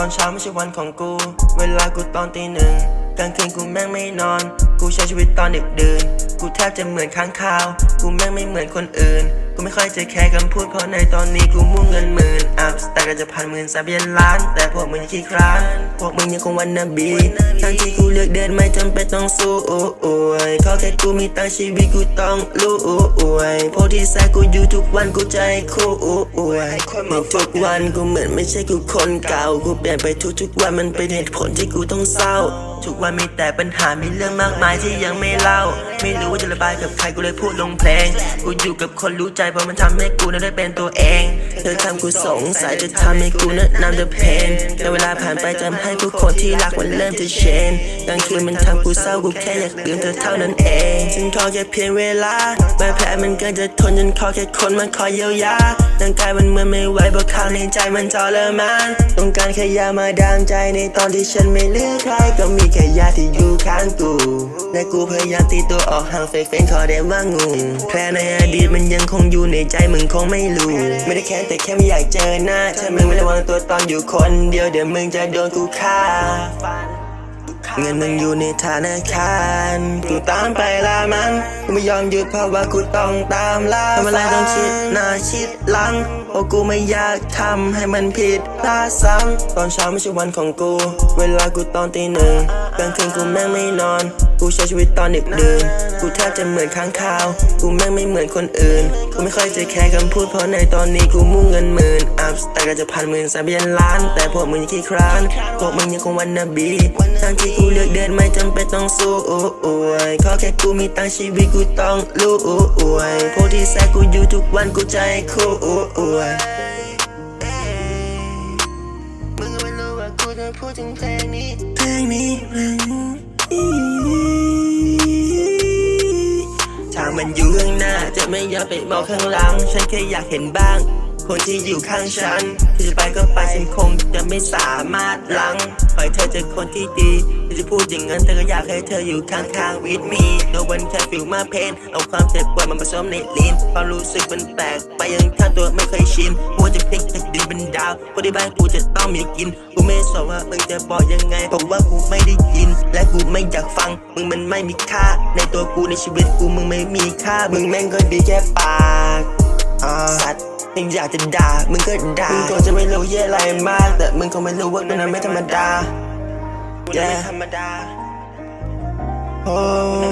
ตอนเช้าไม่ใช่วันของกู เวลากูตอนตีหนึ่งกลางคืนกูแม่งไม่นอน กูใช้ชีวิตตอนดึกดื่น กูแทบจะเหมือนค้างคาว กูแม่งไม่เหมือนคนอื่น กูไม่ค่อยจะแคร์คำพูดเพราะในตอนนี้กูมุ่งเงินหมื่นอัพแต่ก็จะพันหมื่นสับเย็นล้าน แต่พวกมึงยังขี้คร้าน พวกมึงยังคงวันนบีทั้งที่กูเลือกเดินไม่จำเป็นต้องสู้อวยขอแค่กูมีตังชีวิตกูต้องรู้อวยพวกที่แซกกูอยู่ทุกวันกูใจคู่อวยเหมือนทุกวันกูเหมือนไม่ใช่กูคนเก่ากูเปลี่ยนไปทุกๆวันมันเป็นเหตุผลที่กูต้องเศร้าทุกวันมีแต่ปัญหา มีเรื่องมากมายที่ยังไม่เล่า ไม่รู้ว่าจะระบายกับใคร กูเลยพูดลงเพลง กูอยู่กับคนรู้ใจเพราะมันทำให้กูนั้นได้เป็นตัวเอง เธอทำกูสงสัยจะทำให้กูนั้นนำ the pain แต่เวลาผ่านไปจำให้ผู้คนที่รักมันเริ่มจะเชนกลางคืนมันทำกูเศร้ากูแค่อยากลืมเธอเท่านั้นเองฉันขอแค่เพียงเวลาบาดแผลมันเกินจะทนจนขอแค่คนมาคอยเยียวยาร่างกายมันเหมือนไม่ไหวเพราะข้างในใจมันทรมานต้องการแค่ยามาดามใจในตอนที่ฉันไม่เหลือใครก็ และกูพยายามตีตัวออกห่างเฟกเฟนขอได้ว่างูแผลในอดีตมันยังคงอยู่ในใจมึงคงไม่รู้ ไม่ได้แค้นแต่แค่ไม่อยากเจอหน้าถ้ามึงไม่ระวังตัวตอนอยู่คนเดียวเดี๋ยวมึงจะโดนกูฆ่าเงินมึงอยู่ในธนาคารกูตามไปล่ามัน กูไม่ยอมหยุดเพราะว่ากูต้องตามล่าทำอะไรต้องคิดหน้าชิดหลังเพราะกูไม่อยากทำให้มันผิดพลาดซ้ำตอนเช้าไม่ใช่วันของกู เวลากูตอนตีหนึ่งกลางคืนกูแม่งไม่นอน กูใช้ชีวิตตอนดึกดื่นกูแทบจะเหมือนค้างคาว กูแม่งไม่เหมือนคนอื่น กูไม่ค่อยจะแคร์คำพูดเพราะในตอนนี้กูมุ่งเงินหมื่นอัพแต่ก็จะพันหมื่นสับเย็นล้าน แต่พวกมึงยังขี้คร้านพวกมึงยังคงวันนาบีทั้งที่กูเลือกเดินไม่จำเป็นต้องสู้อวยขอแค่กูมีตังค์ชีวิตกูต้องรู้อวยพวกที่แซกกูอยู่ทุกวันกูใจคู่อวยมึงก็ไม่รู้ว่ากูจะพูดถึงเพลงนี้เพลงนี้เพลงนี้ มันอยู่ข้างหน้า จะไม่อยากไปมองข้างหลัง ฉันแค่อยากเห็นบ้าง คนที่อยู่ข้างฉันที่จะไปก็ไปฉันคงจะไม่สามารถลังปล่อยเธอเจอคนที่ดีที่จะพูดอย่างนั้นแต่ก็อยากให้เธออยู่ข้างๆ with me no one can feel my pain เอาความเจ็บปวดมาผสมในลิ้นความรู้สึกมันแปลกไปยังข้างตัวไม่เคยชินกูจะพลิกจากดินเป็นดาวคนที่บ้านกูจะต้องมีกินกูไม่สนว่ามึงจะบอกยังไงเพราะว่ากูไม่ได้ยิน และกูไม่อยากฟังมึงมันไม่มีค่า ในตัวกูในชีวิตกูมึงไม่มีค่า มึงแม่งก็ดีแค่ปากสัตว์ มึงอยากจะด่ามึงก็ด่ามึงคงจะไม่รู้เยี่ยอะไรมาก แต่มึงคงไม่รู้ว่ามันไม่ธรรมดาแย่ธรรมดาโอ้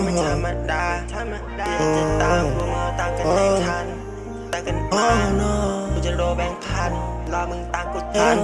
ไม่ธรรมดาธรรมดาจะตามกูมาตามกันให้ทันตามกันมากูจะโรแบงค์พันรอมึงตามกูทัน